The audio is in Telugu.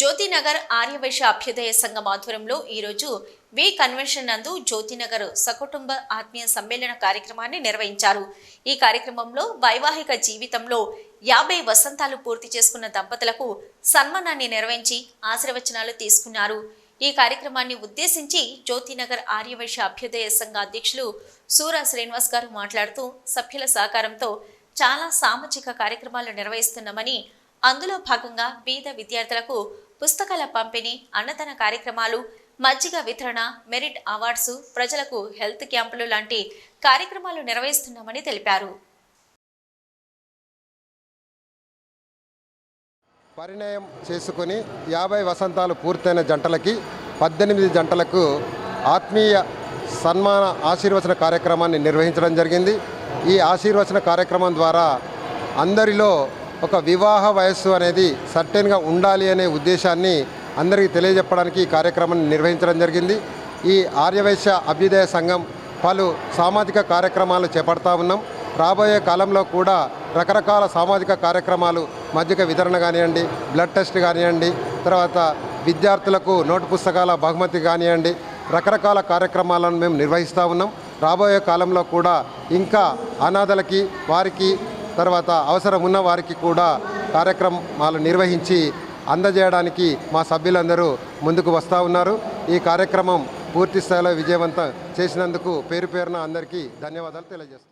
జ్యోతినగర్ ఆర్యవైశ్య అభ్యుదయ సంఘం ఆధ్వర్యంలో ఈరోజు వి కన్వెన్షన్ నందు జ్యోతినగర్ సకుటుంబ ఆత్మీయ సమ్మేళన కార్యక్రమాన్ని నిర్వహించారు. ఈ కార్యక్రమంలో వైవాహిక జీవితంలో యాభై వసంతాలు పూర్తి చేసుకున్న దంపతులకు సన్మానాన్ని నిర్వహించి ఆశీర్వచనాలు తీసుకున్నారు. ఈ కార్యక్రమాన్ని ఉద్దేశించి జ్యోతినగర్ ఆర్యవైశ్య అభ్యుదయ సంఘ అధ్యక్షులు సూరా శ్రీనివాస్ గారు మాట్లాడుతూ సభ్యుల సహకారంతో చాలా సామాజిక కార్యక్రమాలు నిర్వహిస్తున్నామని అందులో భాగంగా బీద విద్యార్థులకు పుస్తకాల పంపిణీ అన్నదాన కార్యక్రమాలు మజ్జిగ వితరణ మెరిట్ అవార్డ్స్ ప్రజలకు హెల్త్ క్యాంపులు లాంటి కార్యక్రమాలు నిర్వహిస్తున్నామని తెలిపారు. పరిణయం చేసుకుని యాభై వసంతాలు పూర్తయిన జంటలకి పద్దెనిమిది జంటలకు ఆత్మీయ సన్మాన ఆశీర్వచన కార్యక్రమాన్ని నిర్వహించడం జరిగింది. ఈ ఆశీర్వచన కార్యక్రమం ద్వారా అందరిలో ఒక వివాహ వయస్సు అనేది సర్టెన్గా ఉండాలి అనే ఉద్దేశాన్ని అందరికీ తెలియజెప్పడానికి ఈ కార్యక్రమాన్ని నిర్వహించడం జరిగింది. ఈ ఆర్యవైశ్య అభ్యుదయ సంఘం పలు సామాజిక కార్యక్రమాలు చేపడతా ఉన్నాం. రాబోయే కాలంలో కూడా రకరకాల సామాజిక కార్యక్రమాలు మధ్యక వితరణ కానివ్వండి బ్లడ్ టెస్ట్ కానివ్వండి తర్వాత విద్యార్థులకు నోటు పుస్తకాల బహుమతి కానివ్వండి రకరకాల కార్యక్రమాలను మేము నిర్వహిస్తూ ఉన్నాం. రాబోయే కాలంలో కూడా ఇంకా అనాథలకి వారికి తర్వాత అవసరం ఉన్న వారికి కూడా కార్యక్రమాలు నిర్వహించి అందజేయడానికి మా సభ్యులందరూ ముందుకు వస్తూ ఉన్నారు. ఈ కార్యక్రమం పూర్తి స్థాయిలో విజయవంతం చేసినందుకు పేరు పేరున అందరికీ ధన్యవాదాలు తెలియజేస్తున్నాను